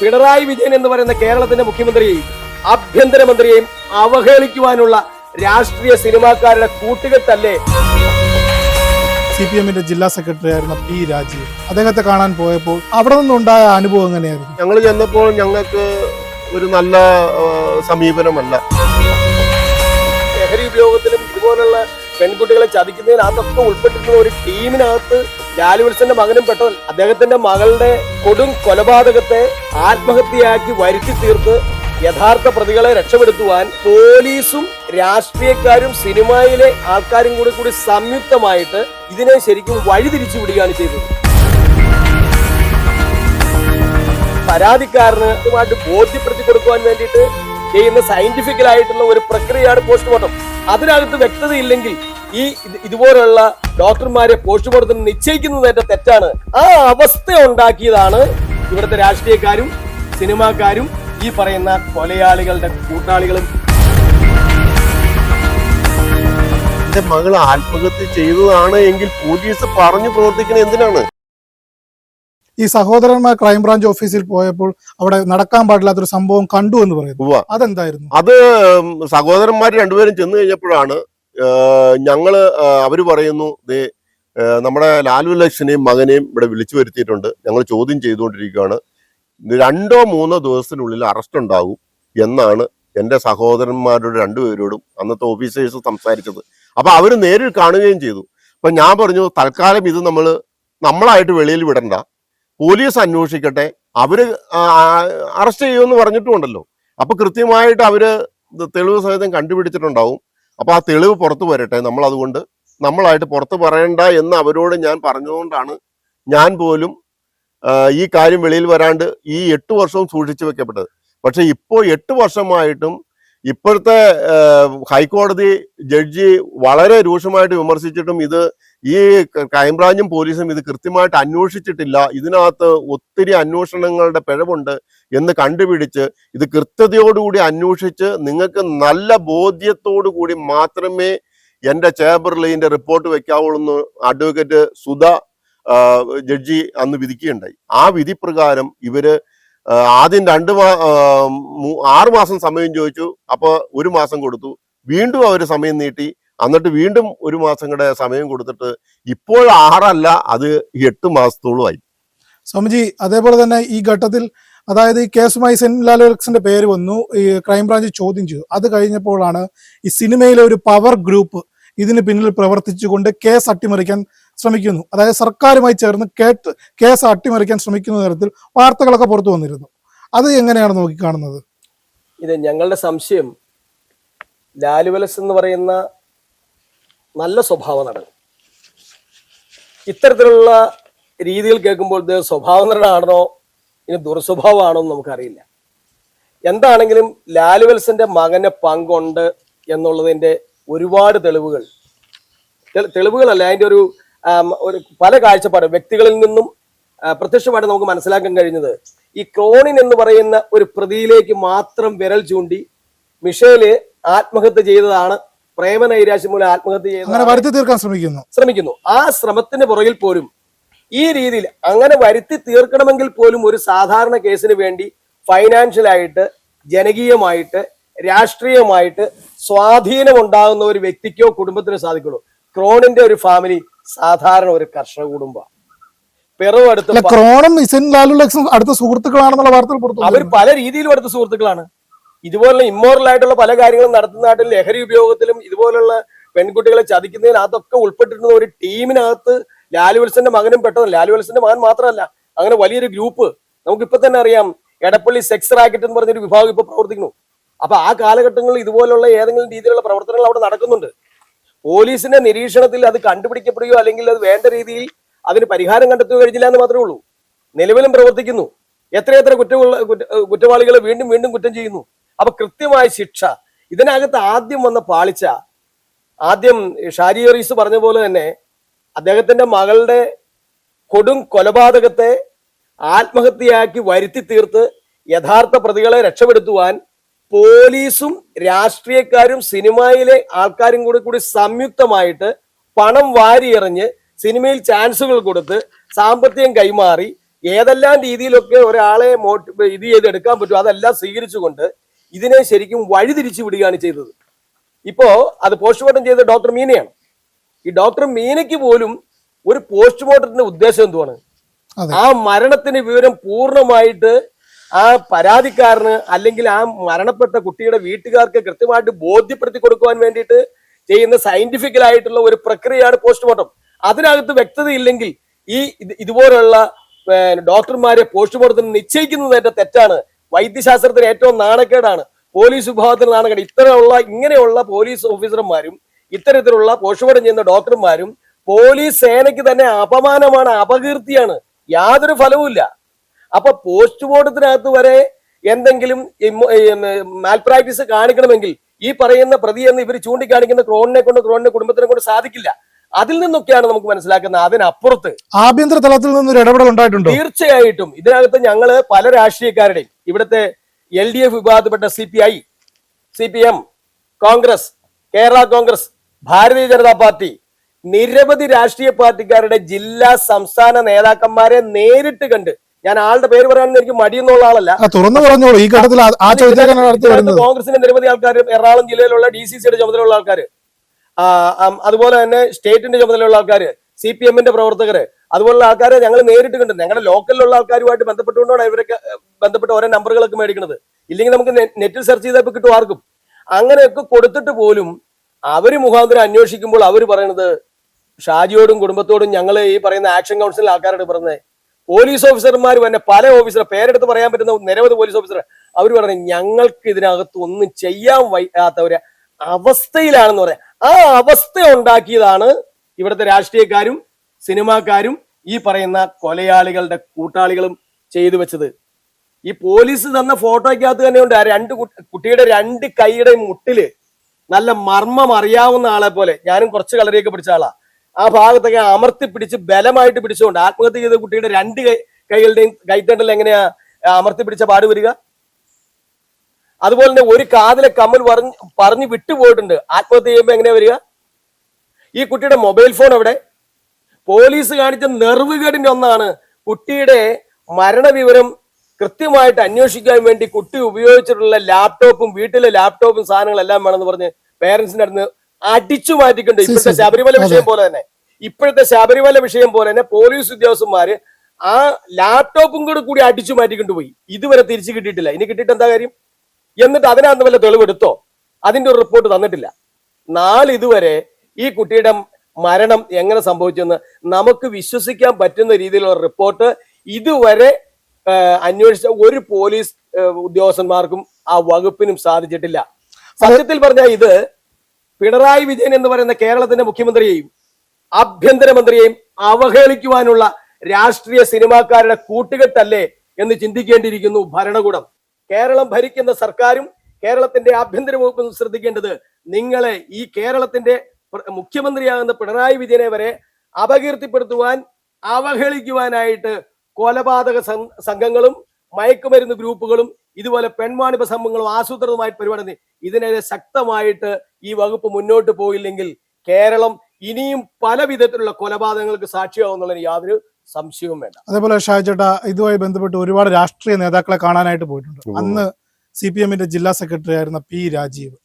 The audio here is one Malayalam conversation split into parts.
പിണറായി വിജയൻ എന്ന് പറയുന്ന കേരളത്തിന്റെ മുഖ്യമന്ത്രിയെയും ആഭ്യന്തരമന്ത്രിയെയും അവഹേളിക്കുവാനുള്ള രാഷ്ട്രീയ സിനിമാക്കാരുടെ കൂട്ടുകെട്ടല്ലേ? സി പി എമ്മിന്റെ ജില്ലാ സെക്രട്ടറി ആയിരുന്ന പി രാജീവ്. അദ്ദേഹത്തെ കാണാൻ പോയപ്പോൾ അവിടെ നിന്നുണ്ടായ അനുഭവം എങ്ങനെയായിരുന്നു? ഞങ്ങൾ ചെന്നപ്പോൾ ഞങ്ങൾക്ക് ഒരു നല്ല സമീപനമല്ല. ലഹരി ഉപയോഗത്തിലും ഇതുപോലുള്ള പെൺകുട്ടികളെ ചതിക്കുന്നതിനകത്തൊക്കെ ഉൾപ്പെട്ടിട്ടുള്ള ഒരു ടീമിനകത്ത് ലാലുവിൽസന്റെ മകനും പെട്ടവൻ അദ്ദേഹത്തിന്റെ മകളുടെ കൊടും കൊലപാതകത്തെ ആത്മഹത്യയാക്കി വരുത്തി തീർത്ത് യഥാർത്ഥ പ്രതികളെ രക്ഷപ്പെടുത്തുവാൻ പോലീസും രാഷ്ട്രീയക്കാരും സിനിമയിലെ ആൾക്കാരും കൂടി കൂടി സംയുക്തമായിട്ട് ഇതിനെ ശരിക്കും വഴിതിരിച്ചു വിടുകയാണ് ചെയ്തത്. പരാതിക്കാരന് കൃത്യമായിട്ട് ബോധ്യപ്പെടുത്തി കൊടുക്കുവാൻ വേണ്ടിയിട്ട് ചെയ്യുന്ന സയന്റിഫിക്കലായിട്ടുള്ള ഒരു പ്രക്രിയയാണ് പോസ്റ്റ്മോർട്ടം. അതിനകത്ത് വ്യക്തതയില്ലെങ്കിൽ ഈ ഇതുപോലുള്ള ഡോക്ടർമാരെ പോസ്റ്റ്മോർട്ടത്തിന് നിശ്ചയിക്കുന്നത് ഏറ്റ തെറ്റാണ്. ആ അവസ്ഥ ഉണ്ടാക്കിയതാണ് ഇവിടുത്തെ രാഷ്ട്രീയക്കാരും സിനിമാക്കാരും ഈ പറയുന്ന കൊലയാളികളുടെ കൂട്ടാളികളും. എന്റെ മകൾ ആത്മഹത്യ ചെയ്തതാണ് എങ്കിൽ പോലീസ് പറഞ്ഞു പ്രവർത്തിക്കുന്നത് എന്തിനാണ്? ഈ സഹോദരന്മാർ ക്രൈംബ്രാഞ്ച് ഓഫീസിൽ പോയപ്പോൾ അവിടെ നടക്കാൻ പാടില്ലാത്തൊരു സംഭവം കണ്ടു എന്ന് പറയുന്നു. അതെന്തായിരുന്നു? അത് സഹോദരന്മാർ രണ്ടുപേരും ചെന്ന് കഴിഞ്ഞപ്പോഴാണ് ആ, അവർ പറയുന്നു ദേ നമ്മുടെ ലാലു ലക്ഷനെയും മകനെയും ഇവിടെ വിളിച്ചു വരുത്തിയിട്ടുണ്ട്. ഞങ്ങൾ ചോദ്യം ചെയ്തുകൊണ്ടിരിക്കുകയാണ്. രണ്ടോ മൂന്നോ ദിവസത്തിനുള്ളിൽ അറസ്റ്റ് ഉണ്ടാകും എന്നാണ് എന്റെ സഹോദരന്മാരുടെ രണ്ടുപേരോടും അന്നത്തെ ഓഫീസേഴ്സ് സംസാരിച്ചത്. അപ്പോൾ അവർ നേരിൽ കാണുകയും ചെയ്തു. അപ്പം ഞാൻ പറഞ്ഞു തൽക്കാലം ഇത് നമ്മൾ നമ്മളായിട്ട് വെളിയിൽ വിടണ്ട. പോലീസ് അന്വേഷിക്കട്ടെ. അവർ അറസ്റ്റ് ചെയ്യുമെന്ന് പറഞ്ഞിട്ടുമുണ്ടല്ലോ. അപ്പോൾ കൃത്യമായിട്ട് അവർ തെളിവ് സഹിതം കണ്ടുപിടിച്ചിട്ടുണ്ടാവും. അപ്പൊ ആ തെളിവ് പുറത്തു വരട്ടെ. നമ്മൾ അതുകൊണ്ട് നമ്മളായിട്ട് പുറത്തു പറയണ്ട എന്ന് അവരോട് ഞാൻ പറഞ്ഞതുകൊണ്ടാണ് ഞാൻ പോലും ഈ കാര്യം വെളിയിൽ വരാണ്ട് ഈ എട്ട് വർഷവും സൂക്ഷിച്ചു വെക്കപ്പെട്ടത്. പക്ഷെ ഇപ്പോൾ എട്ട് വർഷമായിട്ടും ഇപ്പോഴത്തെ ഹൈക്കോടതി ജഡ്ജി വളരെ രൂക്ഷമായിട്ട് വിമർശിച്ചിട്ടും ഇത് ഈ ക്രൈംബ്രാഞ്ചും പോലീസും ഇത് കൃത്യമായിട്ട് അന്വേഷിച്ചിട്ടില്ല. ഇതിനകത്ത് ഒത്തിരി അന്വേഷണങ്ങളുടെ പിഴവുണ്ട് എന്ന് കണ്ടുപിടിച്ച് ഇത് കൃത്യതയോടുകൂടി അന്വേഷിച്ച് നിങ്ങൾക്ക് നല്ല ബോധ്യത്തോടു കൂടി മാത്രമേ എന്റെ ചേംബറിൽ ഇതിന്റെ റിപ്പോർട്ട് വെക്കാവുള്ളൂ എന്ന് അഡ്വക്കേറ്റ് സുധ ജഡ്ജി അന്ന് വിധിക്കുകയുണ്ടായി. ആ വിധി പ്രകാരം ഇവർ ആദ്യം രണ്ട് മാ ആറുമാസം ആറ് മാസം സമയം ചോദിച്ചു. അപ്പൊ ഒരു മാസം കൊടുത്തു. വീണ്ടും അവർ സമയം നീട്ടി. എന്നിട്ട് വീണ്ടും ഒരു മാസം കൂടെ സമയം കൊടുത്തിട്ട് ഇപ്പോൾ ആറല്ല അത് എട്ട് മാസത്തോളമായി. സ്വാമിജി അതേപോലെ തന്നെ ഈ ഘട്ടത്തിൽ അതായത് ഈ കേസുമായി സെൻ ലാലോലക്സിന്റെ പേര് വന്നു ഈ ക്രൈംബ്രാഞ്ച് ചോദ്യം ചെയ്തു. അത് കഴിഞ്ഞപ്പോഴാണ് ഈ സിനിമയിലെ ഒരു പവർ ഗ്രൂപ്പ് ഇതിന് പിന്നിൽ പ്രവർത്തിച്ചുകൊണ്ട് കേസ് അട്ടിമറിക്കാൻ ശ്രമിക്കുന്നു. അതായത് സർക്കാരുമായി ചേർന്ന് കേട്ട് കേസ് അട്ടിമറിക്കാൻ ശ്രമിക്കുന്ന തരത്തിൽ വാർത്തകളൊക്കെ പുറത്തു വന്നിരുന്നു. അത് എങ്ങനെയാണ് നോക്കിക്കാണുന്നത്? ഇത് ഞങ്ങളുടെ സംശയം. ലാലുവലസ് എന്ന് പറയുന്ന നല്ല സ്വഭാവ നടൻ. ഇത്തരത്തിലുള്ള രീതിയിൽ കേൾക്കുമ്പോൾ ഇത് സ്വഭാവ നടനാണോ? ഇനി ദുർസ്വഭാവമാണോ എന്ന് നമുക്കറിയില്ല. എന്താണെങ്കിലും ലാലുവൽസന്റെ മകന് പങ്കുണ്ട് എന്നുള്ളതിന്റെ ഒരുപാട് തെളിവുകൾ. തെളിവുകളല്ല അതിന്റെ ഒരു ഒരു പല കാഴ്ചപ്പാട്. വ്യക്തികളിൽ നിന്നും പ്രത്യക്ഷമായിട്ട് നമുക്ക് മനസ്സിലാക്കാൻ കഴിഞ്ഞത് ഈ ക്രോണിൻ എന്ന് പറയുന്ന ഒരു പ്രതിയിലേക്ക് മാത്രം വിരൽ ചൂണ്ടി മിഷേൽ ആത്മഹത്യ ചെയ്തതാണ് പ്രേമനൈരാശ്യം മൂലം ആത്മഹത്യ ചെയ്ത് വരുത്തി തീർക്കാൻ ശ്രമിക്കുന്നു. ശ്രമിക്കുന്നു. ആ ശ്രമത്തിന് പുറകിൽ പോലും ഈ രീതിയിൽ അങ്ങനെ വരുത്തി തീർക്കണമെങ്കിൽ പോലും ഒരു സാധാരണ കേസിന് വേണ്ടി ഫൈനാൻഷ്യലായിട്ട് ജനകീയമായിട്ട് രാഷ്ട്രീയമായിട്ട് സ്വാധീനം ഉണ്ടാകുന്ന ഒരു വ്യക്തിക്കോ കുടുംബത്തിനോ സാധിക്കുള്ളൂ. ക്രോണിന്റെ ഒരു ഫാമിലി സാധാരണ ഒരു കർഷക കുടുംബം പിറവ് അടുത്ത് ക്രോണും അടുത്ത സുഹൃത്തുക്കളാണെന്നുള്ള വാർത്തകൾ അവർ പല രീതിയിലും അടുത്ത സുഹൃത്തുക്കളാണ്. ഇതുപോലുള്ള ഇമ്മോറൽ ആയിട്ടുള്ള പല കാര്യങ്ങളും നടത്തുന്നതായിട്ട് ലഹരി ഉപയോഗത്തിലും ഇതുപോലുള്ള പെൺകുട്ടികളെ ചതിക്കുന്നതിൽ അതൊക്കെ ഉൾപ്പെട്ടിരുന്ന ഒരു ടീമിനകത്ത് ലാലു വിൽസന്റെ മകനും പെട്ടെന്ന് ലാലു വിൽസന്റെ മകൻ മാത്രമല്ല അങ്ങനെ വലിയൊരു ഗ്രൂപ്പ് നമുക്ക് ഇപ്പൊ തന്നെ അറിയാം എടപ്പള്ളി സെക്സ് റാക്കറ്റ് എന്ന് പറഞ്ഞൊരു വിഭാഗം ഇപ്പൊ പ്രവർത്തിക്കുന്നു. അപ്പൊ ആ കാലഘട്ടങ്ങളിൽ ഇതുപോലുള്ള ഏതെങ്കിലും രീതിയിലുള്ള പ്രവർത്തനങ്ങൾ അവിടെ നടക്കുന്നുണ്ട്. പോലീസിന്റെ നിരീക്ഷണത്തിൽ അത് കണ്ടുപിടിക്കപ്പെടുകയോ അല്ലെങ്കിൽ അത് വേണ്ട രീതിയിൽ അതിന് പരിഹാരം കണ്ടെത്തുകയോ കഴിഞ്ഞില്ല എന്ന് മാത്രമേ ഉള്ളൂ. നിലവിലും പ്രവർത്തിക്കുന്നു. എത്രയെത്ര കുറ്റ- കുറ്റവാളികളെ വീണ്ടും വീണ്ടും കുറ്റം ചെയ്യുന്നു. അപ്പൊ കൃത്യമായ ശിക്ഷ. ഇതിനകത്ത് ആദ്യം വന്ന പാളിച്ച ആദ്യം ഷാരി പറഞ്ഞ പോലെ തന്നെ അദ്ദേഹത്തിന്റെ മകളുടെ കൊടും കൊലപാതകത്തെ ആത്മഹത്യയാക്കി വരുത്തി തീർത്ത് യഥാർത്ഥ പ്രതികളെ രക്ഷപ്പെടുത്തുവാൻ പോലീസും രാഷ്ട്രീയക്കാരും സിനിമയിലെ ആൾക്കാരും കൂടി കൂടി സംയുക്തമായിട്ട് പണം വാരിയെറിഞ്ഞ് സിനിമയിൽ ചാൻസുകൾ കൊടുത്ത് സാമ്പത്തികം കൈമാറി ഏതെല്ലാം രീതിയിലൊക്കെ ഒരാളെ മോട്ടി ഇത് ചെയ്ത് എടുക്കാൻ പറ്റും അതെല്ലാം സ്വീകരിച്ചുകൊണ്ട് ഇതിനെ ശരിക്കും വഴിതിരിച്ചു വിടുകയാണ് ചെയ്തത്. ഇപ്പോ അത് പോസ്റ്റ്മോർട്ടം ചെയ്ത ഡോക്ടർ മീനയാണ്. ഈ ഡോക്ടർ മീനയ്ക്ക് പോലും ഒരു പോസ്റ്റ്മോർട്ടത്തിന്റെ ഉദ്ദേശം എന്തുവാണ്? ആ മരണത്തിന്റെ വിവരം പൂർണമായിട്ട് ആ പരാതിക്കാരന് അല്ലെങ്കിൽ ആ മരണപ്പെട്ട കുട്ടിയുടെ വീട്ടുകാർക്ക് കൃത്യമായിട്ട് ബോധ്യപ്പെടുത്തി കൊടുക്കുവാൻ വേണ്ടിയിട്ട് ചെയ്യുന്ന സയന്റിഫിക്കൽ ആയിട്ടുള്ള ഒരു പ്രക്രിയയാണ് പോസ്റ്റ്മോർട്ടം. അതിനകത്ത് വ്യക്തതയില്ലെങ്കിൽ ഈ ഇത് ഇതുപോലുള്ള ഡോക്ടർമാരെ പോസ്റ്റ്മോർട്ടത്തിന് നിശ്ചയിക്കുന്നത് തെറ്റാണ്. വൈദ്യശാസ്ത്രത്തിന് ഏറ്റവും നാണക്കേടാണ്. പോലീസ് വിഭാഗത്തിന് നാണക്കേട്. ഇത്തരമുള്ള ഇങ്ങനെയുള്ള പോലീസ് ഓഫീസർമാരും ഇത്തരത്തിലുള്ള പോസ്റ്റ്മോർട്ടം ചെയ്യുന്ന ഡോക്ടർമാരും പോലീസ് സേനയ്ക്ക് തന്നെ അപമാനമാണ് അപകീർത്തിയാണ്. യാതൊരു ഫലവുമില്ല അപ്പൊ പോസ്റ്റ്മോർട്ടത്തിനകത്ത് വരെ എന്തെങ്കിലും മാൽ പ്രാക്ടീസ് കാണിക്കണമെങ്കിൽ ഈ പറയുന്ന പ്രതി എന്ന് ഇവർ ചൂണ്ടിക്കാണിക്കുന്ന ക്രോണിനെ കൊണ്ട് ക്രോണിന്റെ കുടുംബത്തിനെ കൊണ്ട് സാധിക്കില്ല. അതിൽ നിന്നൊക്കെയാണ് നമുക്ക് മനസ്സിലാക്കുന്നത് അതിനപ്പുറത്ത് ആഭ്യന്തര തലത്തിൽ നിന്നൊരു ഇടപെടൽ ഉണ്ടായിട്ടുണ്ട്? തീർച്ചയായിട്ടും. ഇതിനകത്ത് ഞങ്ങൾ പല രാഷ്ട്രീയക്കാരുടെയും ഇവിടുത്തെ എൽ ഡി എഫ് വിഭാഗത്തിൽപ്പെട്ട C P I C P M Congress Kerala Congress Bharatiya Janata Party നിരവധി രാഷ്ട്രീയ പാർട്ടിക്കാരുടെ ജില്ലാ സംസ്ഥാന നേതാക്കന്മാരെ നേരിട്ട് കണ്ട് ഞാൻ ആളുടെ പേര് പറയാനൊന്നും എനിക്ക് മടിയെന്നുള്ള ആളല്ല. തുറന്നു പറഞ്ഞോളൂ. ഈ ഘട്ടത്തിൽ കോൺഗ്രസിന്റെ നിരവധി ആൾക്കാർ എറണാകുളം ജില്ലയിലുള്ള ഡി സി സിയുടെ ചുമതലയുള്ള ആൾക്കാർ അതുപോലെ തന്നെ സ്റ്റേറ്റിന്റെ ചുമതലയുള്ള ആൾക്കാർ സി പി എമ്മിന്റെ പ്രവർത്തകര് അതുപോലുള്ള ആൾക്കാരെ ഞങ്ങൾ നേരിട്ട് കണ്ടു ഞങ്ങളുടെ ലോക്കലിലുള്ള ആൾക്കാരുമായിട്ട് ബന്ധപ്പെട്ടുകൊണ്ടാണ് ഇവരൊക്കെ ബന്ധപ്പെട്ട് ഓരോ നമ്പറുകളൊക്കെ മേടിക്കുന്നത് ഇല്ലെങ്കിൽ നമുക്ക് നെറ്റിൽ സെർച്ച് ചെയ്തപ്പോൾ കിട്ടും ആർക്കും. അങ്ങനെയൊക്കെ കൊടുത്തിട്ട് പോലും അവർ മുഖാന്തരം അന്വേഷിക്കുമ്പോൾ അവർ പറയുന്നത് ഷാജിയോടും കുടുംബത്തോടും ഞങ്ങൾ ഈ പറയുന്ന ആക്ഷൻ കൗൺസിലിൽ ആൾക്കാരോട് പറഞ്ഞത് പോലീസ് ഓഫീസർമാർ തന്നെ പല ഓഫീസർ പേരെടുത്ത് പറയാൻ പറ്റുന്ന നിരവധി പോലീസ് ഓഫീസർ അവർ പറഞ്ഞു ഞങ്ങൾക്ക് ഇതിനകത്ത് ഒന്നും ചെയ്യാൻ വയ്യാത്ത ഒരു അവസ്ഥയിലാണെന്ന് പറയാം. ആ അവസ്ഥ ഉണ്ടാക്കിയതാണ് ഇവിടുത്തെ രാഷ്ട്രീയക്കാരും സിനിമാക്കാരും ഈ പറയുന്ന കൊലയാളികളുടെ കൂട്ടാളികളും ചെയ്തു വെച്ചത്. ഈ പോലീസ് തന്ന ഫോട്ടോയ്ക്കകത്ത് തന്നെയുണ്ട് ആ രണ്ട് കുട്ടിയുടെ രണ്ട് കൈയുടെ മുട്ടിൽ നല്ല മർമ്മം അറിയാവുന്ന ആളെ പോലെ. ഞാനും കുറച്ച് കളറിയൊക്കെ പിടിച്ച ആളാ. ആ ഭാഗത്തൊക്കെ അമർത്തി പിടിച്ച് ബലമായിട്ട് പിടിച്ചുകൊണ്ട് ആത്മഹത്യ ചെയ്ത കുട്ടിയുടെ രണ്ട് കൈ കൈകളുടെയും കൈത്തണ്ടൽ എങ്ങനെയാ അമർത്തി പിടിച്ച പാട് വരിക? അതുപോലെ തന്നെ ഒരു കാതിലെ കമ്മൽ പറഞ്ഞ് പറഞ്ഞു വിട്ടുപോയിട്ടുണ്ട്. ആത്മഹത്യ ചെയ്യുമ്പോൾ എങ്ങനെയാ വരിക? ഈ കുട്ടിയുടെ മൊബൈൽ ഫോൺ എവിടെ? പോലീസ് കാണിച്ച നെർവുകേടിന്റെ ഒന്നാണ് കുട്ടിയുടെ മരണവിവരം കൃത്യമായിട്ട് അന്വേഷിക്കാൻ വേണ്ടി കുട്ടി ഉപയോഗിച്ചിട്ടുള്ള ലാപ്ടോപ്പും വീട്ടിലെ ലാപ്ടോപ്പും സാധനങ്ങളെല്ലാം വേണമെന്ന് പറഞ്ഞ് പേരൻസിന്റെ അടുത്ത് അടിച്ചു മാറ്റിക്കൊണ്ട് ഇപ്പോഴത്തെ. ശബരിമല വിഷയം പോലെ തന്നെ. ഇപ്പോഴത്തെ ശബരിമല വിഷയം പോലെ തന്നെ പോലീസ് ഉദ്യോഗസ്ഥന്മാര് ആ ലാപ്ടോപ്പും കൂടെ കൂടി അടിച്ചു മാറ്റിക്കൊണ്ട് പോയി ഇതുവരെ തിരിച്ചു കിട്ടിയിട്ടില്ല. ഇനി കിട്ടിയിട്ട് എന്താ കാര്യം? എന്നിട്ട് അതിനകത്ത് വല്ല തെളിവെടുത്തോ? അതിന്റെ ഒരു റിപ്പോർട്ട് തന്നിട്ടില്ല. നാളിതുവരെ ഈ കുട്ടിയുടെ മരണം എങ്ങനെ സംഭവിച്ചെന്ന് നമുക്ക് വിശ്വസിക്കാൻ പറ്റുന്ന രീതിയിലുള്ള റിപ്പോർട്ട് ഇതുവരെ അന്വേഷിച്ച ഒരു പോലീസ് ഉദ്യോഗസ്ഥന്മാർക്കും ആ വകുപ്പിനും സാധിച്ചിട്ടില്ല. സത്യത്തിൽ പറഞ്ഞ ഇത് പിണറായി വിജയൻ എന്ന് പറയുന്ന കേരളത്തിന്റെ മുഖ്യമന്ത്രിയെയും ആഭ്യന്തരമന്ത്രിയെയും അവഹേളിക്കുവാനുള്ള രാഷ്ട്രീയ സിനിമാക്കാരുടെ കൂട്ടുകെട്ടല്ലേ എന്ന് ചിന്തിക്കേണ്ടിയിരിക്കുന്നു ഭരണകൂടം. കേരളം ഭരിക്കുന്ന സർക്കാരും കേരളത്തിന്റെ ആഭ്യന്തര വകുപ്പും ശ്രദ്ധിക്കേണ്ടത് നിങ്ങളെ ഈ കേരളത്തിന്റെ മുഖ്യമന്ത്രിയാകുന്ന പിണറായി വിജയനെ വരെ അപകീർത്തിപ്പെടുത്തുവാൻ അവഹേളിക്കുവാനായിട്ട് കൊലപാതക സംഘങ്ങളും മയക്കുമരുന്ന് ഗ്രൂപ്പുകളും ഇതുപോലെ പെൺവാണിഭ സംഘങ്ങളും ആസൂത്രിതമായി പരിപാടി ഇതിനെതിരെ ശക്തമായിട്ട് ഈ വകുപ്പ് മുന്നോട്ട് പോയില്ലെങ്കിൽ കേരളം ഇനിയും പല വിധത്തിലുള്ള കൊലപാതകങ്ങൾക്ക് സാക്ഷിയാവുന്നുള്ള യാതൊരു സംശയവും വേണ്ട. അതേപോലെ ഷാജേട്ട ഇതുമായി ബന്ധപ്പെട്ട് ഒരുപാട് രാഷ്ട്രീയ നേതാക്കളെ കാണാനായിട്ട് പോയിട്ടുണ്ട്. അന്ന് സി പി എമ്മിന്റെ ജില്ലാ സെക്രട്ടറി ആയിരുന്ന പി രാജീവ്.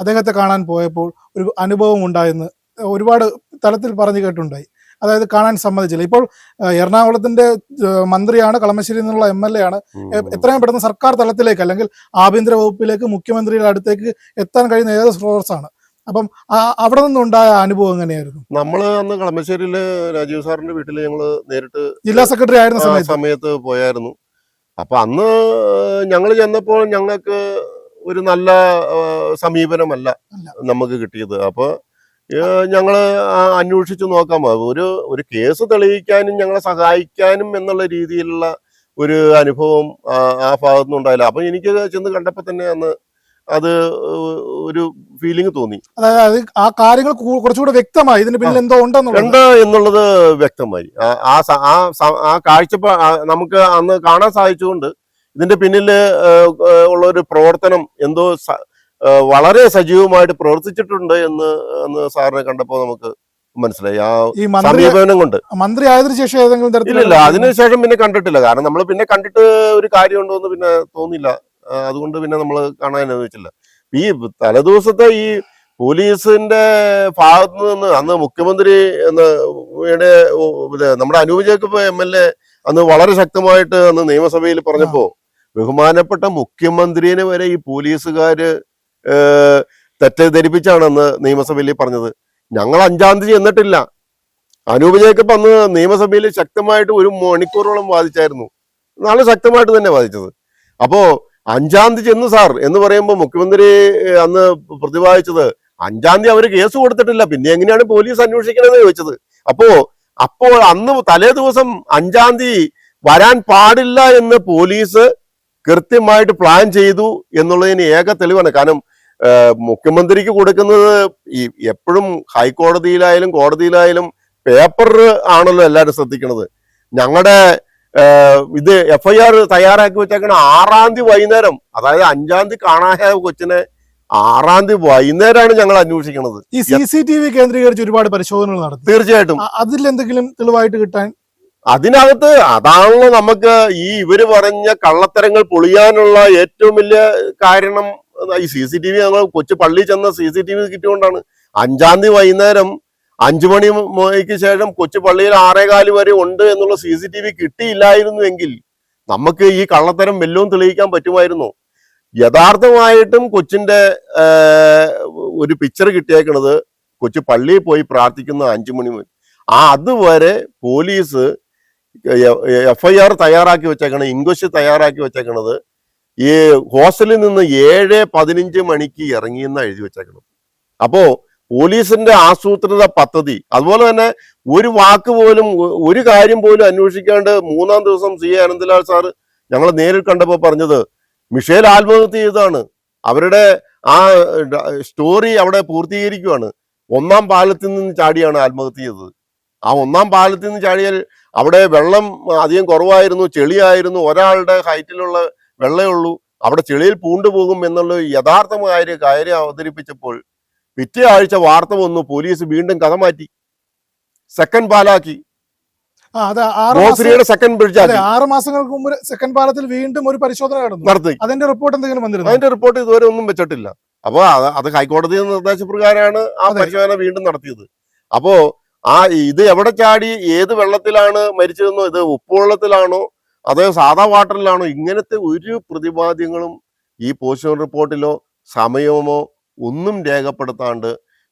അദ്ദേഹത്തെ കാണാൻ പോയപ്പോൾ ഒരു അനുഭവം ഉണ്ടായെന്ന് ഒരുപാട് തലത്തിൽ പറഞ്ഞു കേട്ടുണ്ടായി. അതായത് കാണാൻ സമ്മതിച്ചില്ല. ഇപ്പോൾ എറണാകുളത്തിന്റെ മന്ത്രിയാണ് കളമശ്ശേരി എന്നുള്ള എം എൽ എ ആണ്. എത്രയും പെട്ടെന്ന് സർക്കാർ തലത്തിലേക്ക് അല്ലെങ്കിൽ ആഭ്യന്തര വകുപ്പിലേക്ക് മുഖ്യമന്ത്രിയുടെ അടുത്തേക്ക് എത്താൻ കഴിയുന്ന ഏത് സ്രോതസ്സാണ് അപ്പം അവിടെ നിന്നുണ്ടായ അനുഭവം എങ്ങനെയായിരുന്നു? നമ്മൾ അന്ന് കളമശ്ശേരിയിൽ രാജീവ് സാറിന്റെ വീട്ടിൽ ഞങ്ങൾ നേരിട്ട് ജില്ലാ സെക്രട്ടറി ആയിരുന്ന സമയത്ത്? പോയായിരുന്നു. അപ്പൊ അന്ന് ഞങ്ങൾ ചെന്നപ്പോൾ ഞങ്ങൾക്ക് ഒരു നല്ല സമീപനമല്ല നമുക്ക് കിട്ടിയത്. അപ്പോൾ ഞങ്ങൾ അന്വേഷിച്ച് നോക്കാം. ഒരു ഒരു കേസ് തെളിയിക്കാനും ഞങ്ങളെ സഹായിക്കാനും എന്നുള്ള രീതിയിലുള്ള ഒരു അനുഭവം ആ ഭാഗത്തു ഭാഗത്തുനിന്ന് ഉണ്ടായില്ല. അപ്പൊ എനിക്ക് ചെന്ന് കണ്ടപ്പോൾ തന്നെ അന്ന് അത് ഒരു ഫീലിംഗ് തോന്നി. അതായത് ആ കാര്യങ്ങൾ കുറച്ചുകൂടെ വ്യക്തമായി. ഇതിന് പിന്നിൽ എന്തോ ഉണ്ടെന്നുള്ളത്. ഉണ്ട് എന്നുള്ളത് വ്യക്തമായി. ആ- ആ കാഴ്ചപ്പാ നമുക്ക് അന്ന് കാണാൻ സാധിച്ചുകൊണ്ട് ഇതിന്റെ പിന്നിൽ ഉള്ള ഒരു പ്രവർത്തനം എന്തോ വളരെ സജീവമായിട്ട് പ്രവർത്തിച്ചിട്ടുണ്ട് എന്ന് അന്ന് സാറിനെ കണ്ടപ്പോൾ നമുക്ക് മനസ്സിലായി. ആ സമീപനം കൊണ്ട്. മന്ത്രി ആയതിനു ശേഷം ഏതെങ്കിലും തരത്തിലില്ല അതിനുശേഷം പിന്നെ കണ്ടിട്ടില്ല. കാരണം നമ്മൾ പിന്നെ കണ്ടിട്ട് ഒരു കാര്യമുണ്ടോ എന്ന് പിന്നെ തോന്നില്ല അതുകൊണ്ട് പിന്നെ നമ്മൾ കാണാൻ വെച്ചില്ല. ഈ തലേദിവസത്തെ ഈ പോലീസിന്റെ ഭാഗത്ത് നിന്ന് അന്ന് മുഖ്യമന്ത്രി നമ്മുടെ Anoop Jacob M L A അന്ന് വളരെ ശക്തമായിട്ട് അന്ന് നിയമസഭയിൽ പറഞ്ഞപ്പോ ബഹുമാനപ്പെട്ട മുഖ്യമന്ത്രിയെ വരെ ഈ പോലീസുകാർ തെറ്റിദ്ധരിപ്പിച്ചാണെന്ന് തെറ്റിദ്ധരിപ്പിച്ചാണ് നിയമസഭയിൽ പറഞ്ഞത്. ഞങ്ങൾ അഞ്ചാം തീയതി എന്നിട്ടില്ല. അനൂപ് ജേക്കബ് അന്ന് നിയമസഭയിൽ ശക്തമായിട്ട് ഒരു മണിക്കൂറോളം വാദിച്ചായിരുന്നു. നാളെ ശക്തമായിട്ട് തന്നെ വാദിച്ചത്. അപ്പോ അഞ്ചാം തീയതി ചെന്ന് സാർ എന്ന് പറയുമ്പോൾ മുഖ്യമന്ത്രി അന്ന് പ്രതിപാദിച്ചത് അഞ്ചാം തീയതി അവർ കേസ് കൊടുത്തിട്ടില്ല. പിന്നെ എങ്ങനെയാണ് പോലീസ് അന്വേഷിക്കണമെന്ന് ചോദിച്ചത്. അപ്പോ അപ്പോൾ അന്ന് തലേ ദിവസം അഞ്ചാം തീയതി വരാൻ പാടില്ല എന്ന് പോലീസ് കൃത്യമായിട്ട് പ്ലാൻ ചെയ്തു എന്നുള്ളതിന് ഏക തെളിവാണ്. കാരണം മുഖ്യമന്ത്രിക്ക് കൊടുക്കുന്നത് ഈ എപ്പോഴും ഹൈക്കോടതിയിലായാലും കോടതിയിലായാലും പേപ്പർ ആണല്ലോ എല്ലാവരും ശ്രദ്ധിക്കുന്നത് ഞങ്ങളുടെ ഇത് എഫ് ഐ ആർ തയ്യാറാക്കി വെച്ചേക്കണ ആറാം തീയതി വൈകുന്നേരം അതായത് അഞ്ചാം തീയതി കാണായ കൊച്ചിനെ ആറാം തീയതി വൈകുന്നേരമാണ് ഞങ്ങൾ അന്വേഷിക്കുന്നത് ഈ സി സി ടി വി കേന്ദ്രീകരിച്ച് ഒരുപാട് പരിശോധനകൾ നടത്തി. തീർച്ചയായിട്ടും. അതിൽ എന്തെങ്കിലും തെളിവായിട്ട് കിട്ടാൻ അതിനകത്ത് അതാണല്ലോ നമുക്ക് ഈ ഇവർ പറഞ്ഞ കള്ളത്തരങ്ങൾ പൊളിയാനുള്ള ഏറ്റവും വലിയ കാരണം. ഈ സി സി ടി വി ഞങ്ങൾ കൊച്ചു പള്ളി ചെന്ന സി സി ടി വി കിട്ടിയോണ്ടാണ്. അഞ്ചാം തീയതി വൈകുന്നേരം അഞ്ചു മണിക്ക് ശേഷം കൊച്ചു പള്ളിയിൽ ആറേകാൽ വരെ ഉണ്ട് എന്നുള്ള സി സി ടി വി കിട്ടിയില്ലായിരുന്നുവെങ്കിൽ നമുക്ക് ഈ കള്ളത്തരം വല്ലതും തെളിയിക്കാൻ പറ്റുമായിരുന്നു. യഥാർത്ഥമായിട്ടും കൊച്ചിന്റെ ഒരു പിക്ചർ കിട്ടിയേക്കണത് കൊച്ചു പള്ളിയിൽ പോയി പ്രാർത്ഥിക്കുന്ന അഞ്ചു മണി ആ അതുവരെ പോലീസ് എഫ് ഐ ആർ തയ്യാറാക്കി വെച്ചേക്കണത് ഇംഗ്ലീഷ് തയ്യാറാക്കി വെച്ചേക്കണത് ഈ ഹോസ്റ്റലിൽ നിന്ന് ഏഴ് പതിനഞ്ച് മണിക്ക് ഇറങ്ങിയെന്ന് എഴുതി വെച്ചേക്കണം അപ്പോ പോലീസിന്റെ ആസൂത്രിത പദ്ധതി അതുപോലെ തന്നെ ഒരു വാക്ക് പോലും ഒരു കാര്യം പോലും അന്വേഷിക്കാണ്ട് മൂന്നാം ദിവസം സി അനന്തലാൽ സാറ് ഞങ്ങൾ നേരിൽ കണ്ടപ്പോൾ പറഞ്ഞത് മിഷേൽ ആത്മഹത്യ ചെയ്തതാണ്. അവരുടെ ആ സ്റ്റോറി അവിടെ പൂർത്തീകരിക്കുകയാണ് ഒന്നാം പാലത്തിൽ നിന്ന് ചാടിയാണ് ആത്മഹത്യ ചെയ്തത്. ആ ഒന്നാം പാലത്തിൽ നിന്ന് ചാടിയാൽ അവിടെ വെള്ളം അധികം കുറവായിരുന്നു ചെളിയായിരുന്നു ഒരാളുടെ ഹൈറ്റിലുള്ള വെള്ളമേ ഉള്ളൂ. അവിടെ ചെളിയിൽ പൂണ്ടുപോകും എന്നുള്ള യഥാർത്ഥമായ കാര്യം അവതരിപ്പിച്ചപ്പോൾ പിറ്റേ ആഴ്ച വാർത്ത വന്നു പോലീസ് വീണ്ടും കഥ മാറ്റി. സെക്കൻഡ് പാലാക്കി. ആറ് മാസങ്ങൾക്ക് മുമ്പ് സെക്കൻഡ് പാലത്തിൽ വീണ്ടും ഒരു പരിശോധന നടത്തി. അതിന്റെ റിപ്പോർട്ട് എന്തെങ്കിലും വന്നിരുന്നു? അതിന്റെ റിപ്പോർട്ട് ഇതുവരെ ഒന്നും വെച്ചിട്ടില്ല. അപ്പോ അത് ഹൈക്കോടതി നിർദ്ദേശപ്രകാരമാണ് ആ. പരിശോധന വീണ്ടും നടത്തിയത്. അപ്പോ ആ ഇത് എവിടെ ചാടി ഏത് വെള്ളത്തിലാണ് മരിച്ചതെന്നോ ഇത് ഉപ്പുവെള്ളത്തിലാണോ അതോ സാധാ വാട്ടറിലാണോ ഇങ്ങനത്തെ ഒരു പ്രതിപാദ്യങ്ങളും ഈ പോസ്റ്റ്മോർട്ടം റിപ്പോർട്ടിലോ സമയമോ ഒന്നും രേഖപ്പെടുത്താണ്ട്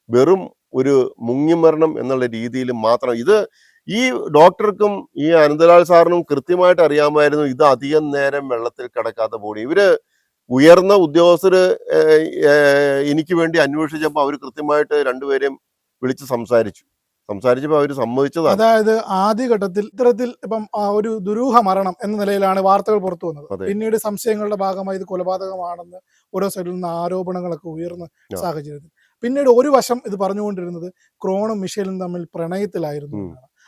വെറും ഒരു മുങ്ങിമരണം എന്നുള്ള രീതിയിൽ മാത്രം. ഇത് ഈ ഡോക്ടർക്കും ഈ അനന്തലാൽ സാറിനും കൃത്യമായിട്ട് അറിയാമായിരുന്നു ഇത് അധികം നേരം വെള്ളത്തിൽ കിടക്കാത്ത ബോഡി ഇവർ ഉയർന്ന ഉദ്യോഗസ്ഥര് എനിക്ക് വേണ്ടി അന്വേഷിച്ചപ്പോൾ അവർ കൃത്യമായിട്ട് രണ്ടുപേരെയും വിളിച്ച് സംസാരിച്ചു. സംസാരിച്ചപ്പോൾ അവർ സമ്മതിച്ചതാണ്. അതായത് ആദ്യഘട്ടത്തിൽ ഇത്തരത്തിൽ ഇപ്പം ഒരു ദുരൂഹ മരണം എന്ന നിലയിലാണ് വാർത്തകൾ പുറത്തു വന്നത്. പിന്നീട് സംശയങ്ങളുടെ ഭാഗമായി ഇത് കൊലപാതകമാണെന്ന് ഓരോ സൈഡിൽ നിന്ന് ആരോപണങ്ങളൊക്കെ ഉയർന്ന സാഹചര്യത്തിൽ. പിന്നീട് ഒരു വശം ഇത് പറഞ്ഞുകൊണ്ടിരുന്നത് ക്രോണും മിഷേലും തമ്മിൽ പ്രണയത്തിലായിരുന്നു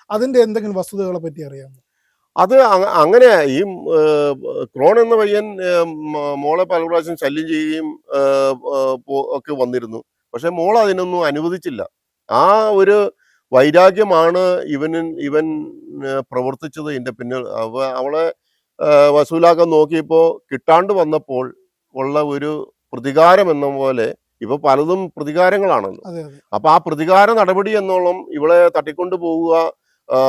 അതിന്റെ എന്തെങ്കിലും വസ്തുതകളെ പറ്റി അറിയാമോ? അത് അങ്ങനെ ഈ ക്രോൺ എന്ന പയ്യൻ മോളെ പല പ്രാവശ്യം ശല്യം ചെയ്യുകയും ഒക്കെ വന്നിരുന്നു. പക്ഷെ മോൾ അതിനൊന്നും അനുവദിച്ചില്ല. ആ ഒരു വൈരാഗ്യമാണ് ഇവന് ഇവൻ പ്രവർത്തിച്ചത് എന്റെ പിന്നിൽ. അവ അവളെ വസൂലാക്കാൻ നോക്കിയപ്പോൾ കിട്ടാണ്ട് വന്നപ്പോൾ ഉള്ള ഒരു പ്രതികാരം എന്ന പോലെ ഇപ്പൊ പലതും പ്രതികാരങ്ങളാണല്ലോ. അപ്പൊ ആ പ്രതികാര നടപടി എന്നോളം ഇവളെ തട്ടിക്കൊണ്ടു പോവുക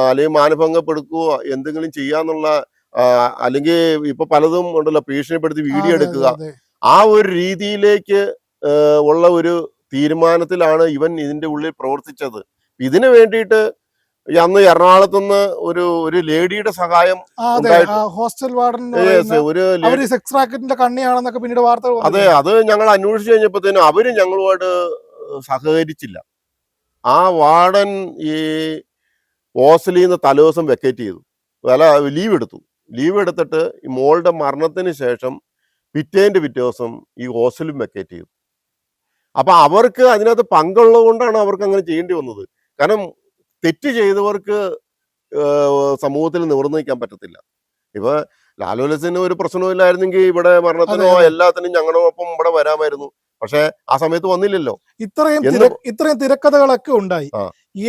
അല്ലെങ്കിൽ മാനഭംഗപ്പെടുക്കുക എന്തെങ്കിലും ചെയ്യാന്നുള്ള അല്ലെങ്കിൽ ഇപ്പൊ പലതും ഉണ്ടല്ലോ ഭീഷണിപ്പെടുത്തി വീഡിയോ എടുക്കുക. ആ ഒരു രീതിയിലേക്ക് ഉള്ള ഒരു തീരുമാനത്തിലാണ് ഇവൻ ഇതിന്റെ ഉള്ളിൽ പ്രവർത്തിച്ചത്. ഇതിനു വേണ്ടിയിട്ട് അന്ന് എറണാകുളത്ത് നിന്ന് ഒരു ഒരു ലേഡിയുടെ സഹായം ഹോസ്റ്റൽ ഒരു സെക്സ് റാക്കറ്റിന്റെ കണ്ണിയാണെന്നൊക്കെ പിന്നീട് അതെ. അത് ഞങ്ങൾ അന്വേഷിച്ചു കഴിഞ്ഞപ്പോഴത്തേനും അവർ ഞങ്ങളുമായിട്ട് സഹകരിച്ചില്ല. ആ വാർഡൻ ഈ ഹോസ്റ്റലിൽ നിന്ന് തലേദിവസം വെക്കേറ്റ് ചെയ്തു. അല്ല ലീവ് എടുത്തു. ലീവ് എടുത്തിട്ട് ഈ മോളുടെ മരണത്തിന് ശേഷം പിറ്റേന്റെ പിറ്റേ ദിവസം ഈ ഹോസ്റ്റലും വെക്കേറ്റ് ചെയ്തു. അപ്പൊ അവർക്ക് അതിനകത്ത് പങ്കുള്ളത് കൊണ്ടാണ് അവർക്ക് അങ്ങനെ ചെയ്യേണ്ടി വന്നത്. കാരണം തെറ്റ് ചെയ്തവർക്ക് സമൂഹത്തിൽ നിവർന്നു നിൽക്കാൻ പറ്റത്തില്ല. ഇപ്പൊ ലാലോലസിന് ഒരു പ്രശ്നമില്ലായിരുന്നെങ്കിൽ ഇവിടെ മരണത്തിനോ. എല്ലാത്തിനും ഞങ്ങളോടൊപ്പം ഇവിടെ വരാമായിരുന്നു. പക്ഷെ ആ സമയത്ത് വന്നില്ലല്ലോ. ഇത്രയും ഇത്രയും തിരക്കഥകളൊക്കെ ഉണ്ടായി.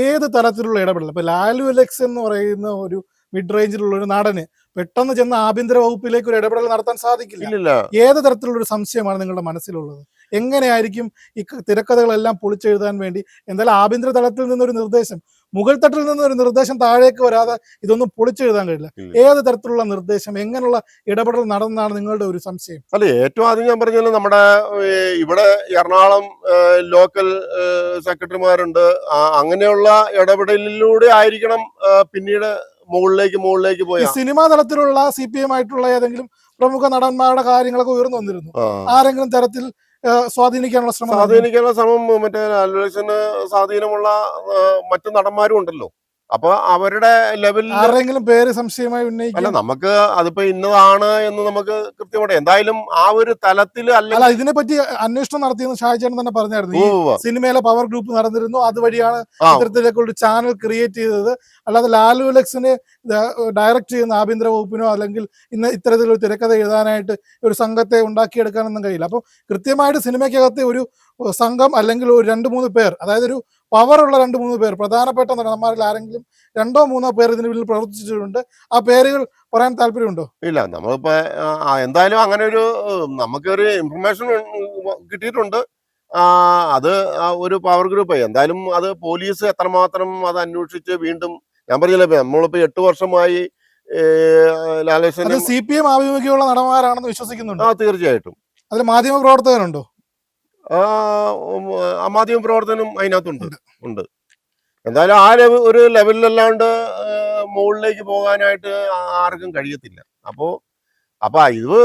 ഏത് തരത്തിലുള്ള ഇടപെടൽ? ഇപ്പൊ ലാലു അലക്സ് എന്ന് പറയുന്ന ഒരു മിഡ് റേഞ്ചിലുള്ള ഒരു നടന് പെട്ടെന്ന് ചെന്ന് ആഭ്യന്തര വകുപ്പിലേക്ക് ഒരു ഇടപെടൽ നടത്താൻ സാധിക്കില്ല. ഏത് തരത്തിലുള്ള ഒരു സംശയമാണ് നിങ്ങളുടെ മനസ്സിലുള്ളത്? എങ്ങനെയായിരിക്കും ഈ തിരക്കഥകളെല്ലാം പൊളിച്ചെഴുതാൻ വേണ്ടി? എന്തായാലും ആഭ്യന്തര തലത്തിൽ നിന്നൊരു നിർദ്ദേശം മുകൾ തട്ടിൽ നിന്നൊരു നിർദ്ദേശം താഴേക്ക് വരാതെ ഇതൊന്നും പൊളിച്ചെഴുതാൻ കഴിയില്ല. ഏത് തരത്തിലുള്ള നിർദ്ദേശം എങ്ങനെയുള്ള ഇടപെടൽ നടന്നാണ് നിങ്ങളുടെ ഒരു സംശയം? അല്ല ഏറ്റവും ആദ്യം ഞാൻ പറഞ്ഞാൽ നമ്മുടെ ഇവിടെ എറണാകുളം ലോക്കൽ സെക്രട്ടറിമാരുണ്ട്. അങ്ങനെയുള്ള ഇടപെടലിലൂടെ ആയിരിക്കണം പിന്നീട് മുകളിലേക്ക് മുകളിലേക്ക് പോയി. സിനിമാ തലത്തിലുള്ള സി പി എം ആയിട്ടുള്ള ഏതെങ്കിലും പ്രമുഖ നടന്മാരുടെ കാര്യങ്ങളൊക്കെ ഉയർന്നു വന്നിരുന്നു. ആരെങ്കിലും തരത്തിൽ സ്വാധീനിക്കാനുള്ള ശ്രമം? സ്വാധീനിക്കാനുള്ള ശ്രമം മറ്റേ ലാലുലക്ഷന് സ്വാധീനമുള്ള മറ്റു നടന്മാരും ഉണ്ടല്ലോ. അപ്പൊ അവരുടെ ലെവലിൽ ആരെങ്കിലും പേര് സംശയമായി അല്ല നമുക്ക് അതിപ്പോ ഇന്നതാണ് എന്ന് നമുക്ക് കൃത്യമായിട്ട് എന്തായാലും ആ ഒരു തലത്തിൽ അല്ല ഇതിനെ പറ്റി അന്വേഷണം നടത്തിയെന്ന് ഷാജാൻ തന്നെ പറഞ്ഞായിരുന്നു. സിനിമയിലെ പവർ ഗ്രൂപ്പ് നടന്നിരുന്നു. അതുവഴിയാണ് ചിത്രത്തിലേക്ക് ഒരു ചാനൽ ക്രിയേറ്റ് ചെയ്തത്. അല്ലാതെ ലാലു ലക്സിനെ ഡയറക്റ്റ് ചെയ്യുന്ന ആഭ്യന്തര വകുപ്പിനോ അല്ലെങ്കിൽ ഇന്ന് ഇത്തരത്തിലൊരു തിരക്കഥ എഴുതാനായിട്ട് ഒരു സംഘത്തെ ഉണ്ടാക്കിയെടുക്കാനൊന്നും കഴിയില്ല. അപ്പോൾ കൃത്യമായിട്ട് സിനിമയ്ക്കകത്ത് ഒരു സംഘം അല്ലെങ്കിൽ ഒരു രണ്ട് മൂന്ന് പേർ അതായത് ഒരു പവറുള്ള രണ്ട് മൂന്ന് പേർ പ്രധാനപ്പെട്ട നടന്മാരിൽ ആരെങ്കിലും രണ്ടോ മൂന്നോ പേർ ഇതിന് പിന്നിൽ പ്രവർത്തിച്ചിട്ടുണ്ട്. ആ പേരുകൾ പറയാൻ താല്പര്യമുണ്ടോ? ഇല്ല നമ്മളിപ്പോ എന്തായാലും അങ്ങനെ ഒരു നമുക്കൊരു ഇൻഫർമേഷൻ കിട്ടിയിട്ടുണ്ട്. അത് ഒരു പവർ ഗ്രൂപ്പ് എന്തായാലും അത് പോലീസ് എത്രമാത്രം അത് അന്വേഷിച്ച് വീണ്ടും ഞാൻ പറഞ്ഞില്ലേ നമ്മളിപ്പോ എട്ട് വർഷമായി ലാലേശൻ സി പി എം ആഭിമുഖ്യമുള്ള നടന്മാരാണെന്ന് വിശ്വസിക്കുന്നുണ്ട്? ആ തീർച്ചയായിട്ടും. അതിൽ മാധ്യമ പ്രവർത്തകരുണ്ടോ മാധ്യമ പ്രവർത്തനം അതിനകത്തുണ്ട്. ഉണ്ട്. എന്തായാലും ആ ലെവ ഒരു ലെവലിലല്ലാണ്ട് മുകളിലേക്ക് പോകാനായിട്ട് ആർക്കും കഴിയത്തില്ല. അപ്പോ അപ്പൊ ഇത്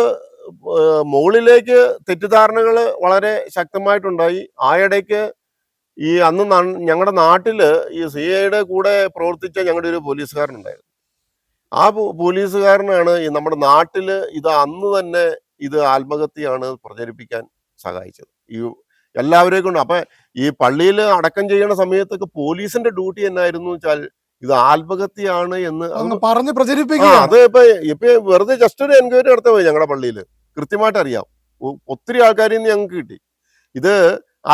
മുകളിലേക്ക് തെറ്റിദ്ധാരണകൾ വളരെ ശക്തമായിട്ടുണ്ടായി. ആ ഇടയ്ക്ക് ഈ അന്ന് ഞങ്ങളുടെ നാട്ടിൽ ഈ സി ഐയുടെ കൂടെ പ്രവർത്തിച്ച ഞങ്ങളുടെ ഒരു പോലീസുകാരനുണ്ടായിരുന്നു. ആ പോലീസുകാരനാണ് ഈ നമ്മുടെ നാട്ടിൽ ഇത് അന്ന് തന്നെ ഇത് ആത്മഹത്യയാണ് പ്രചരിപ്പിക്കാൻ സഹായിച്ചത്. ഈ എല്ലാവരെയും കൊണ്ട്. അപ്പൊ ഈ പള്ളിയിൽ അടക്കം ചെയ്യുന്ന സമയത്തൊക്കെ പോലീസിന്റെ ഡ്യൂട്ടി എന്നായിരുന്നു വെച്ചാൽ ഇത് ആത്മഹത്യയാണ് എന്ന് പറഞ്ഞ് പ്രചരിപ്പിക്കുക. അത് ഇപ്പൊ ഇപ്പൊ വെറുതെ ജസ്റ്റ് ഒരു എൻക്വയറി നടത്താൻ പോയി ഞങ്ങളുടെ പള്ളിയിൽ കൃത്യമായിട്ട് അറിയാം. ഒത്തിരി ആൾക്കാരിൽ നിന്ന് ഞങ്ങൾക്ക് കിട്ടി. ഇത്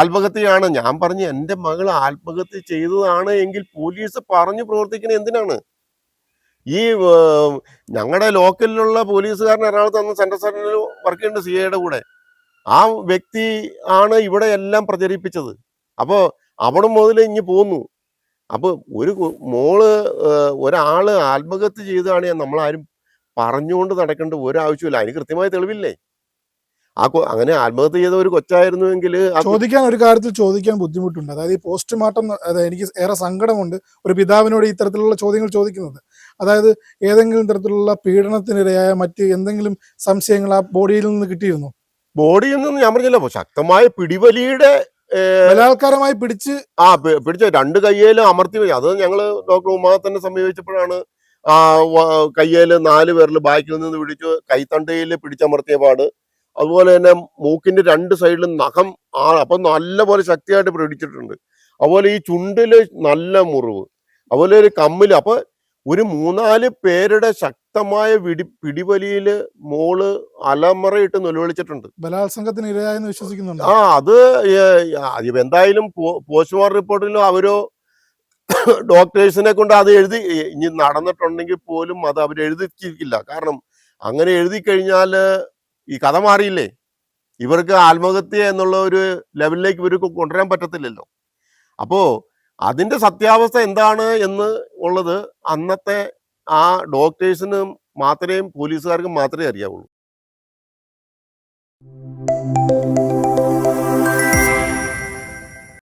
ആത്മഹത്യയാണ്. ഞാൻ പറഞ്ഞു എന്റെ മകൾ ആത്മഹത്യ ചെയ്തതാണ് എങ്കിൽ പോലീസ് പറഞ്ഞു പ്രവർത്തിക്കുന്നത് എന്തിനാണ്? ഈ ഞങ്ങളുടെ ലോക്കലിലുള്ള പോലീസുകാരൻ എറണാകുളത്ത് അന്ന് സെൻട്രൽ സെന്ററിൽ വർക്ക് ചെയ്യുന്നുണ്ട് സി ഐയുടെ കൂടെ. ആ വ്യക്തി ആണ് ഇവിടെ എല്ലാം പ്രചരിപ്പിച്ചത്. അപ്പോൾ അവിടെ മുതൽ ഇങ്ങ് പോന്നു. അപ്പോൾ ഒരു മോൾ ഒരാൾ ആത്മഹത്യ ചെയ്തതാണ് നമ്മളാരും പറഞ്ഞുകൊണ്ട് നടക്കേണ്ട ഒരാവശ്യമില്ല അതിന് കൃത്യമായ തെളിവില്ലേ? ആ അങ്ങനെ ആത്മഹത്യ ചെയ്ത ഒരു കൊച്ചായിരുന്നുവെങ്കിൽ ചോദിക്കാൻ ഒരു കാര്യത്തിൽ ചോദിക്കാൻ ബുദ്ധിമുട്ടുണ്ട്. അതായത് ഈ പോസ്റ്റ്മോർട്ടം അതായത് എനിക്ക് ഏറെ സങ്കടമുണ്ട് ഒരു പിതാവിനോട് ഇത്തരത്തിലുള്ള ചോദ്യങ്ങൾ ചോദിക്കുന്നത്. അതായത് ഏതെങ്കിലും തരത്തിലുള്ള പീഡനത്തിനിരയായ മറ്റ് എന്തെങ്കിലും സംശയങ്ങൾ ആ ബോഡിയിൽ നിന്ന് കിട്ടിയിരുന്നു? ബോഡിയിൽ നിന്ന് ഞാൻ പറഞ്ഞല്ലോ. ശക്തമായ പിടിവലിയുടെ ബലാത്കാരമായി പിടിച്ച് ആ പിടിച്ച രണ്ട് കയ്യേലും അമർത്തി വെച്ചു അത് ഞങ്ങൾ ഡോക്ടർ തന്നെ സമീപിച്ചപ്പോഴാണ് ആ കയ്യേൽ നാല് പേരിൽ ബാക്കിൽ നിന്ന് പിടിച്ചു കൈത്തണ്ടയിൽ പിടിച്ചമർത്തിയ പാട്. അതുപോലെ തന്നെ മൂക്കിന്റെ രണ്ട് സൈഡിലും നഖം ആ അപ്പൊ നല്ല പോലെ ശക്തിയായിട്ട് പിടിച്ചിട്ടുണ്ട്. അതുപോലെ ഈ ചുണ്ടിൽ നല്ല മുറിവ്. അതുപോലെ ഒരു കമ്മിൽ അപ്പൊ ഒരു മൂന്നാൽ പേരുടെ ശക്തമായ പിടി പിടിവലിയിൽ മോൾ അലമറയിട്ട് നിലവിളിച്ചിട്ടുണ്ട് ബലാത്സംഗത്തിന് ഇരയായെന്ന് വിശ്വസിക്കുന്നുണ്ട്. ആ അത് എന്തായാലും പോസ്റ്റ്മോർട്ടം റിപ്പോർട്ടിലും അവരോ ഡോക്ടേഴ്സിനെ കൊണ്ട് അത് എഴുതി ഇനി നടന്നിട്ടുണ്ടെങ്കിൽ പോലും അത് അവർ എഴുതിക്കില്ല. കാരണം അങ്ങനെ എഴുതി കഴിഞ്ഞാൽ ഈ കഥ മാറിയില്ലേ? ഇവർക്ക് ആത്മഹത്യ എന്നുള്ള ഒരു ലെവലിലേക്ക് ഇവർക്ക് കൊണ്ടുവരാൻ പറ്റത്തില്ലല്ലോ. അപ്പോ അതിന്റെ സത്യാവസ്ഥ എന്താണ് എന്ന് ഉള്ളത് അന്നത്തെ ആ ഡോക്ടേഴ്സിന് മാത്രമേ പോലീസുകാർക്കും മാത്രമേ അറിയാവുള്ളൂ.